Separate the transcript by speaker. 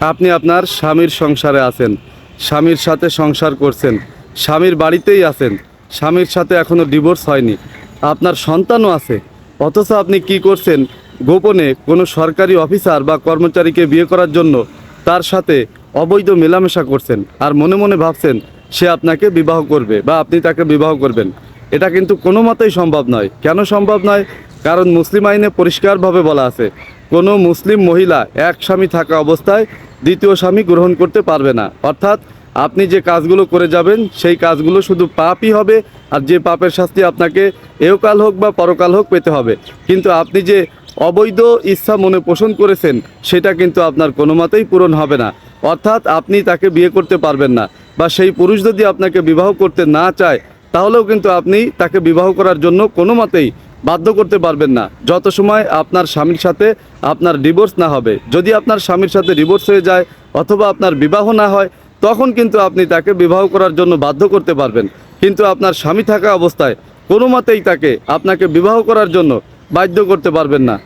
Speaker 1: আপনি আপনার স্বামীর সংসারে আছেন, স্বামীর সাথে সংসার করছেন, স্বামীর বাড়িতেই আছেন, স্বামীর সাথে এখনও ডিভোর্স হয়নি, আপনার সন্তানও আছে, অথচ আপনি কি করছেন? গোপনে কোনো সরকারি অফিসার বা কর্মচারীকে বিয়ে করার জন্য তার সাথে অবৈধ মেলামেশা করছেন আর মনে মনে ভাবছেন সে আপনাকে বিবাহ করবে বা আপনি তাকে বিবাহ করবেন। এটা কিন্তু কোনো মতেই সম্ভব নয়। কেন সম্ভব নয়? কারণ মুসলিম আইনে পরিষ্কারভাবে বলা আছে, কোনো মুসলিম মহিলা এক স্বামী থাকা অবস্থায় দ্বিতীয় স্বামী গ্রহণ করতে পারবে না। অর্থাৎ আপনি যে কাজগুলো করে যাবেন, সেই কাজগুলো শুধু পাপই হবে, আর যে পাপের শাস্তি আপনাকে এহকাল হোক বা পরকাল হোক পেতে হবে। কিন্তু আপনি যে অবৈধ ইচ্ছা মনে পোষণ করেছেন, সেটা কিন্তু আপনার কোনো মতেই পূরণ হবে না। অর্থাৎ আপনি তাকে বিয়ে করতে পারবেন না, বা সেই পুরুষ যদি আপনাকে বিবাহ করতে না চায়, তাহলেও কিন্তু আপনি তাকে বিবাহ করার জন্য কোনো মতেই বাধ্য করতে পারবেন না। যত সময় আপনার স্বামীর সাথে আপনার ডিভোর্স না হবে, যদি আপনার স্বামীর সাথে ডিভোর্স হয়ে যায় অথবা আপনার বিবাহ না হয়, তখন কিন্তু আপনি তাকে বিবাহ করার জন্য বাধ্য করতে পারবেন। কিন্তু আপনার স্বামী থাকা অবস্থায় কোনো মতেই তাকে আপনাকে বিবাহ করার জন্য বাধ্য করতে পারবেন না।